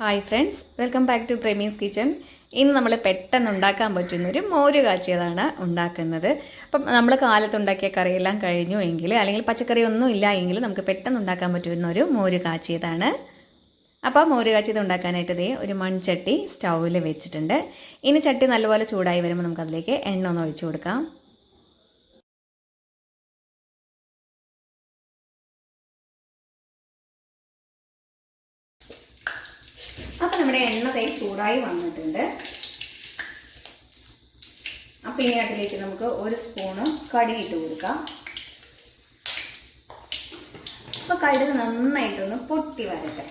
Hi friends welcome back to Premi's kitchen ഇന്ന് നമ്മൾ പെട്ടെന്ന് ഉണ്ടാക്കാൻ പറ്റുന്ന ഒരു മോര് കാച്ചിയതാണ് ഉണ്ടാക്കുന്നത്. അപ്പം നമ്മൾ കാലത്ത് ഉണ്ടാക്കിയ കറിയെല്ലാം കഴിഞ്ഞു എങ്കിൽ അല്ലെങ്കിൽ പച്ചക്കറി ഒന്നും ഇല്ല എങ്കിൽ നമുക്ക് പെട്ടെന്ന് ഉണ്ടാക്കാൻ പറ്റുന്ന ഒരു മോര് കാച്ചിയതാണ്. അപ്പോൾ മോര് കാച്ചിയത് ഉണ്ടാക്കാനായിട്ട് ഇതേ ഒരു മൺചട്ടി സ്റ്റൗവിൽ വെച്ചിട്ടുണ്ട്. ഇനി ചട്ടി നല്ലപോലെ ചൂടായി വരുമ്പോൾ നമുക്കതിലേക്ക് എണ്ണ ഒന്ന് ഒഴിച്ചു കൊടുക്കാം. നമ്മുടെ എണ്ണ തൈ ചൂടായി വന്നിട്ടുണ്ട്. അപ്പം ഇനി അതിലേക്ക് നമുക്ക് ഒരു സ്പൂണ് കടുക് ഇട്ട് കൊടുക്കാം. അപ്പോൾ കടുക് നന്നായിട്ടൊന്ന് പൊട്ടി വരട്ടെ.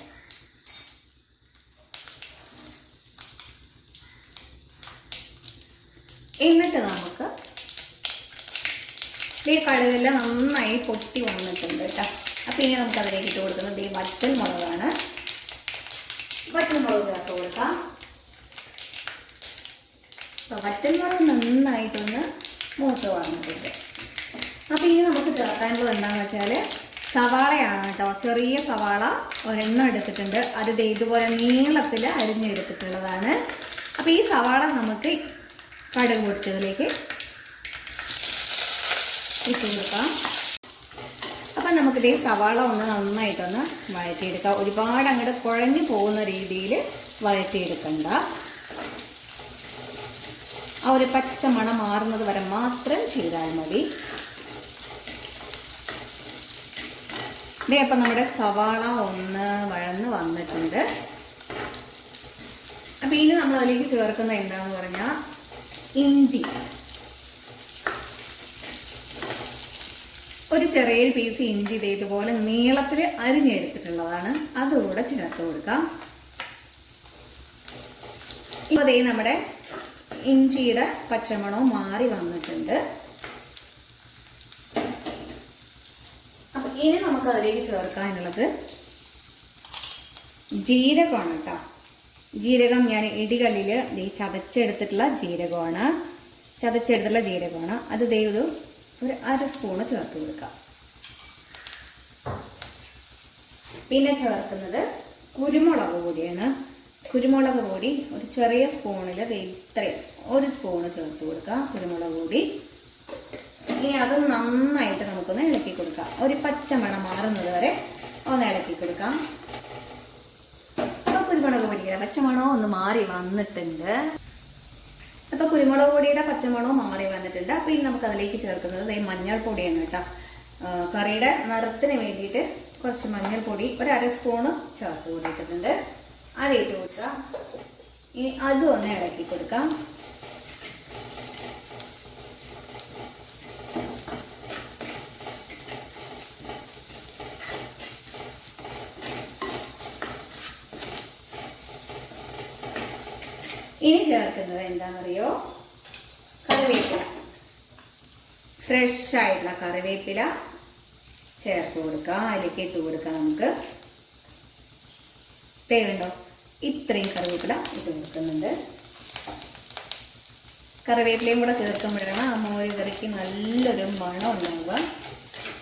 എന്നിട്ട് നമുക്ക് ഈ കടുകെല്ലാം നന്നായി പൊട്ടി വന്നിട്ടുണ്ട് കേട്ടോ. അപ്പം ഇനി നമുക്ക് അതിലേക്ക് ഇട്ട് കൊടുക്കുന്നത് ഈ വറ്റൽ മുളകാണ് വറ്റൽമുളക് ചേർത്ത് കൊടുക്കാം അപ്പോൾ വറ്റൽമുളക് നന്നായിട്ടൊന്ന് മൂത്ത് വന്നിട്ടുണ്ട്. അപ്പോൾ ഇനി നമുക്ക് ചേർക്കാനുള്ളത് എന്താണെന്ന് വെച്ചാൽ സവാളയാണ് കേട്ടോ. ചെറിയ സവാള ഒരെണ്ണം എടുത്തിട്ടുണ്ട്. അത് ഇതുപോലെ നീളത്തിൽ അരിഞ്ഞെടുത്തിട്ടുള്ളതാണ്. അപ്പോൾ ഈ സവാള നമുക്ക് കടുക് പൊടിച്ചതിലേക്ക് ഇട്ട് കൊടുക്കാം. അപ്പം നമുക്ക് ഇതേ സവാള ഒന്ന് നന്നായിട്ടൊന്ന് വഴറ്റിയെടുക്കാം. ഒരുപാട് അങ്ങോട്ട് കുഴഞ്ഞു പോകുന്ന രീതിയിൽ വഴറ്റിയെടുക്കണ്ട. ആ ഒരു പച്ച മണം മാറുന്നത് വരെ മാത്രം ചെയ്താൽ മതി. ഇതേ അപ്പം നമ്മുടെ സവാള ഒന്ന് വഴന്ന് വന്നിട്ടുണ്ട്. അപ്പം ഇനി നമ്മൾ അതിലേക്ക് ചേർക്കുന്ന എന്താണെന്ന് പറഞ്ഞാൽ ഇഞ്ചി. ഒരു ചെറിയൊരു പീസ് ഇഞ്ചി ഇതേതുപോലെ നീളത്തിൽ അരിഞ്ഞെടുത്തിട്ടുള്ളതാണ്. അതുകൂടെ ചേർത്ത് കൊടുക്കാം. ഇപ്പോൾ ദേ നമ്മുടെ ഇഞ്ചിയുടെ പച്ചമണവും മാറി വന്നിട്ടുണ്ട്. അപ്പം ഇനി നമുക്ക് അതിലേക്ക് ചേർക്കാനുള്ളത് ജീരകമാണ് കേട്ടോ. ജീരകം ഞാൻ ഇടികല്ലിൽ ദേ ചതച്ചെടുത്തിട്ടുള്ള ജീരകമാണ്. ചതച്ചെടുത്തുള്ള ജീരകമാണ്. അത് ദേ ഒരു അര സ്പൂണ് ചേർത്ത് കൊടുക്കാം. പിന്നെ ചേർക്കുന്നത് കുരുമുളക് പൊടിയാണ്. കുരുമുളക് പൊടി ഒരു ചെറിയ സ്പൂണിൽ ഇത്രയും ഒരു സ്പൂണ് ചേർത്ത് കൊടുക്കാം കുരുമുളക് പൊടി. ഇനി അത് നന്നായിട്ട് നമുക്കൊന്ന് ഇളക്കി കൊടുക്കാം. ഒരു പച്ചമണം മാറുന്നത് വരെ ഒന്ന് ഇളക്കി കൊടുക്കാം. അപ്പോൾ കുരുമുളക് പൊടിയുടെ പച്ചമണം ഒന്ന് മാറി വന്നിട്ടുണ്ട്. അപ്പൊ കുരുമുളക് പൊടിയുടെ പച്ചമണോ മാറി വന്നിട്ടുണ്ട്. അപ്പൊ ഇനി നമുക്ക് അതിലേക്ക് ചേർക്കുന്നത് ഈ മഞ്ഞൾപ്പൊടിയാണ് കേട്ടോ. കറിയുടെ നിറത്തിന് വേണ്ടിയിട്ട് കുറച്ച് മഞ്ഞൾപ്പൊടി ഒരു അര സ്പൂണ് ചേർത്ത് കൂടിയിട്ടുണ്ട് അത് ഇട്ട് കൊടുക്കാം. ഇനി അതും ഒന്ന് ഇളക്കി കൊടുക്കാം. ഇനി ചേർക്കുന്നത് എന്താണെന്നറിയോ? കറിവേപ്പില. ഫ്രഷ് ആയിട്ടുള്ള കറിവേപ്പില ചേർത്ത് കൊടുക്കാം. അതിലേക്ക് ഇട്ട് കൊടുക്കാം നമുക്ക്. തേവുണ്ടോ ഇത്രയും കറിവേപ്പില ഇട്ട് കൊടുക്കുന്നുണ്ട്. കറിവേപ്പിലയും കൂടെ ചേർക്കുമ്പോഴാണ് ആ മോര് കറിക്ക് നല്ലൊരു മണം ഉണ്ടാവുക.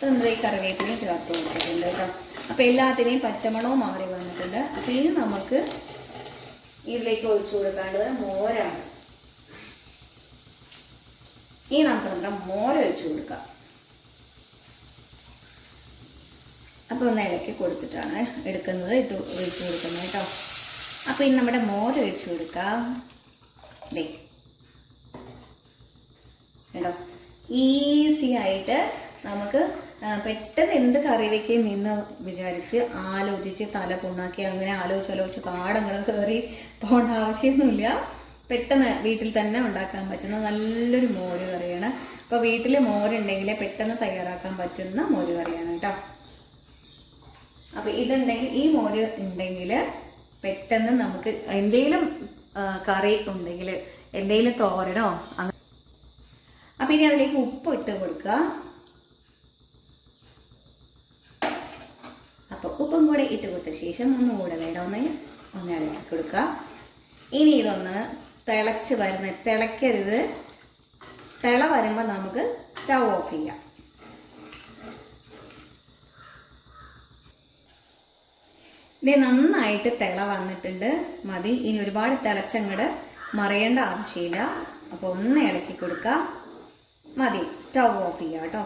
നമ്മൾ ഈ കറിവേപ്പിലയും ചേർത്ത് കൊടുത്തിട്ടുണ്ട് കേട്ടോ. അപ്പോൾ എല്ലാത്തിനെയും പച്ചമണവും മാറി വന്നിട്ടുണ്ട്. അപ്പോൾ ഇനി നമുക്ക് ഇതിലേക്ക് ഒഴിച്ചു കൊടുക്കേണ്ടത് മോരാണ്. ഇനി നമുക്ക് നമ്മുടെ മോര ഒഴിച്ചു കൊടുക്കാം. അപ്പോൾ ഒന്ന് ഇളക്കി കൊടുത്തിട്ടാണ് എടുക്കുന്നത്. ഇട്ട് ഒഴിച്ചു കൊടുക്കുന്നത് കേട്ടോ. അപ്പോൾ ഇനി നമ്മുടെ മോര് ഒഴിച്ചു കൊടുക്കാം. ദേ. കേട്ടോ ഈസി ആയിട്ട് നമുക്ക് പെട്ടെന്ന് എന്ത് കറി വെക്കും എന്ന് വിചാരിച്ച് ആലോചിച്ച് തല പുണ്ണാക്കി അങ്ങനെ ആലോചിച്ച് ആലോചിച്ച് പാടങ്ങൾ കയറി പോകേണ്ട ആവശ്യമൊന്നുമില്ല. പെട്ടെന്ന് വീട്ടിൽ തന്നെ ഉണ്ടാക്കാൻ പറ്റുന്ന നല്ലൊരു മോര് കറിയാണ്. അപ്പോൾ വീട്ടിൽ മോരുണ്ടെങ്കിൽ പെട്ടെന്ന് തയ്യാറാക്കാൻ പറ്റുന്ന മോര് കറിയാണ് കേട്ടോ. അപ്പോൾ ഇതുണ്ടെങ്കിൽ ഈ മോര് ഉണ്ടെങ്കിൽ പെട്ടെന്ന് നമുക്ക് എന്തെങ്കിലും കറി ഉണ്ടെങ്കിൽ എന്തെങ്കിലും തോരനോ അങ്ങനെ അപ്പം ഇനി അതിലേക്ക് ഉപ്പ് ഇട്ട് കൊടുക്കുക. അപ്പോൾ ഉപ്പും കൂടെ ഇട്ട് കൊടുത്ത ശേഷം ഒന്നുകൂടെ വേണമെന്ന് ഒന്ന് ഇളക്കി കൊടുക്കുക. ഇനി ഇതൊന്ന് തിളച്ച് വരുന്ന തിളയ്ക്കരുത്. തിള വരുമ്പോൾ നമുക്ക് സ്റ്റൗ ഓഫ് ചെയ്യാം. ഇത് നന്നായിട്ട് തിള വന്നിട്ടുണ്ട്. മതി. ഇനി ഒരുപാട് തിളച്ചങ്ങട് മറിയേണ്ട ആവശ്യമില്ല. അപ്പോൾ ഒന്ന് ഇളക്കി കൊടുക്കുക മതി. സ്റ്റൗ ഓഫ് ചെയ്യുക കേട്ടോ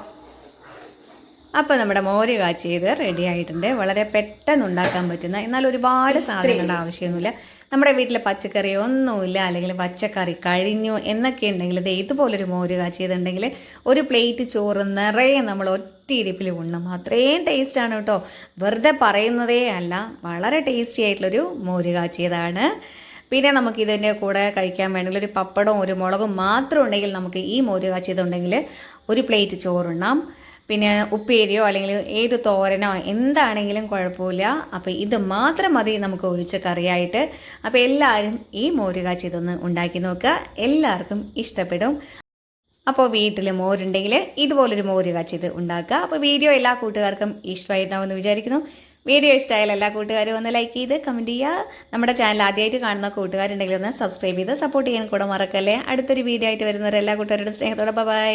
അപ്പോൾ നമ്മുടെ മോര് കാച്ചിയത് റെഡി ആയിട്ടുണ്ട്. വളരെ പെട്ടെന്ന് ഉണ്ടാക്കാൻ പറ്റുന്ന എന്നാൽ ഒരുപാട് സാധനങ്ങളുടെ ആവശ്യമൊന്നുമില്ല. നമ്മുടെ വീട്ടിലെ പച്ചക്കറി ഒന്നുമില്ല അല്ലെങ്കിൽ പച്ചക്കറി കഴിഞ്ഞു എന്നൊക്കെ ഉണ്ടെങ്കിൽ ഇത് ഇതുപോലൊരു മോര് കാച്ചിയതുണ്ടെങ്കിൽ ഒരു പ്ലേറ്റ് ചോറ് നിറയെ നമ്മൾ ഒറ്റ ഇരിപ്പിൽ ഉണ്ണും. അത്രയും ടേസ്റ്റാണ് കേട്ടോ. വെറുതെ പറയുന്നതേ അല്ല വളരെ ടേസ്റ്റി ആയിട്ടുള്ളൊരു മോര് കാച്ചിയതാണ് പിന്നെ നമുക്ക് ഇതിന്റെ കൂടെ കഴിക്കാൻ വേണമെങ്കിൽ ഒരു പപ്പടവും ഒരു മുളകും മാത്രം ഉണ്ടെങ്കിൽ നമുക്ക് ഈ മോര് കാച്ചിയതുണ്ടെങ്കിൽ ഒരു പ്ലേറ്റ് ചോറുണ്ണാം പിന്നെ ഉപ്പേരിയോ അല്ലെങ്കിൽ ഏത് തോരനോ എന്താണെങ്കിലും കുഴപ്പമില്ല. അപ്പോൾ ഇത് മാത്രം മതി നമുക്ക് ഒഴിച്ച കറിയായിട്ട്. അപ്പോൾ എല്ലാവരും ഈ മോരുകാച്ചി കാച്ചിയതൊന്ന് ഉണ്ടാക്കി നോക്കുക. എല്ലാവർക്കും ഇഷ്ടപ്പെടും. അപ്പോൾ വീട്ടിൽ മോരുണ്ടെങ്കിൽ ഇതുപോലൊരു മോര് കാച്ചിയത് ഉണ്ടാക്കുക. അപ്പോൾ വീഡിയോ എല്ലാ കൂട്ടുകാർക്കും ഇഷ്ടമായിട്ടുണ്ടാവുമെന്ന് വിചാരിക്കുന്നു. വീഡിയോ ഇഷ്ടമായാലും എല്ലാ കൂട്ടുകാരും ഒന്ന് ലൈക്ക് ചെയ്ത് കമന്റ് ചെയ്യുക. നമ്മുടെ ചാനൽ ആദ്യമായിട്ട് കാണുന്ന കൂട്ടുകാരുണ്ടെങ്കിൽ ഒന്ന് സബ്സ്ക്രൈബ് ചെയ്ത് സപ്പോർട്ട് ചെയ്യാൻ കൂടെ മറക്കല്ലേ. അടുത്തൊരു വീഡിയോ ആയിട്ട് വരുന്നവരെല്ലാ കൂട്ടുകാരുടെ സ്നേഹത്തോടെ ബൈ.